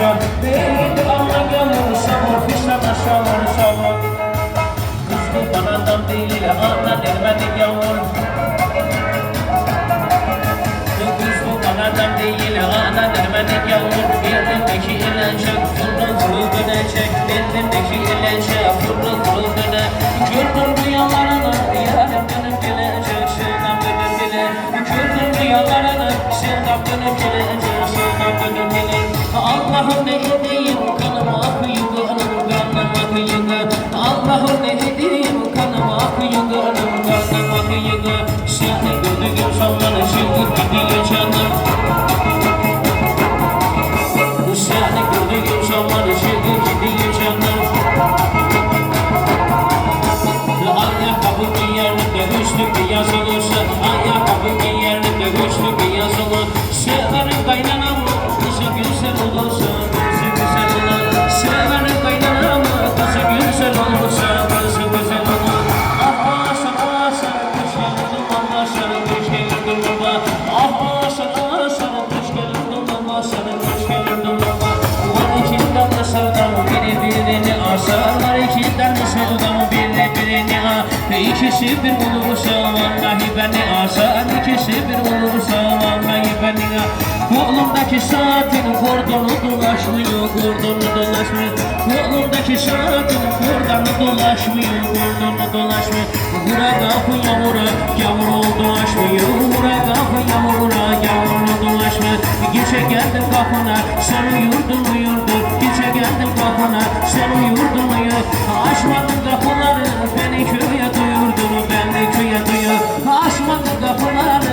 aşağı Değerli anla gönlüm sabır Fişten aşağıları sabır Kızgın banandan değil ile Anla dermedik yağmur Kızgın banandan değil ile Anla dermedik yağmur Birliğindeki ilençek Fırın fırın dönecek Birliğindeki ilençek Fırın fırın dönecek Allah'ım ne edeyim kanım akıyor gönlüm kanım akıyor Allah'ım ne edeyim kanım akıyor gönlüm kanım akıyor Seni gördüğüm zaman şimdi gidiyor canım Seni gördüğüm zaman şimdi gidiyor canım Ayakkabı giyerlikte güçlü yazılırsa Ayakkabı giyerlikte güçlü yazılır Severim kaynanamı Kolumdaki saatin kordonu dolaşmıyor Kordonu dolaşmıyor. Kolumdaki saatin kordonu dolaşmıyor Kordonu dolaşmıyor. Vura kapı yağmura Yağmur oldu aşmıyor. Vura kapı yağmura Yağmur oldu aşmıyor Gece geldim kapına Sen uyurdun uyurdun Gece geldim kapına Sen uyurdun uyur Açmadın kapıları Beni köye duyurdun Beni köye duyur. Açmadın kapıları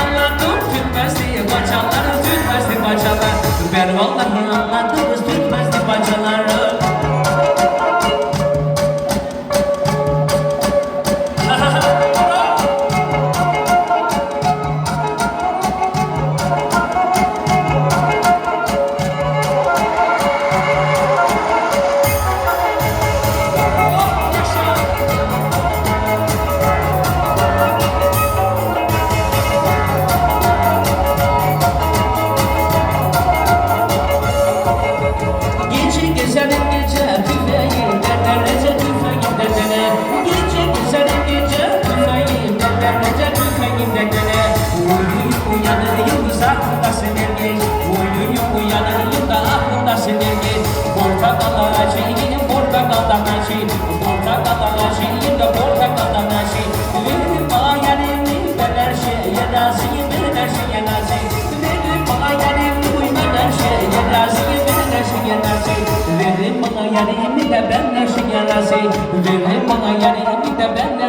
anladım tütmezdi Paçalar tütmezdi paçalar. Ben vallahi anladım tütmezdi paçalar. bana yerimi de ben ne şu gelesi Verin bana yerimi de ben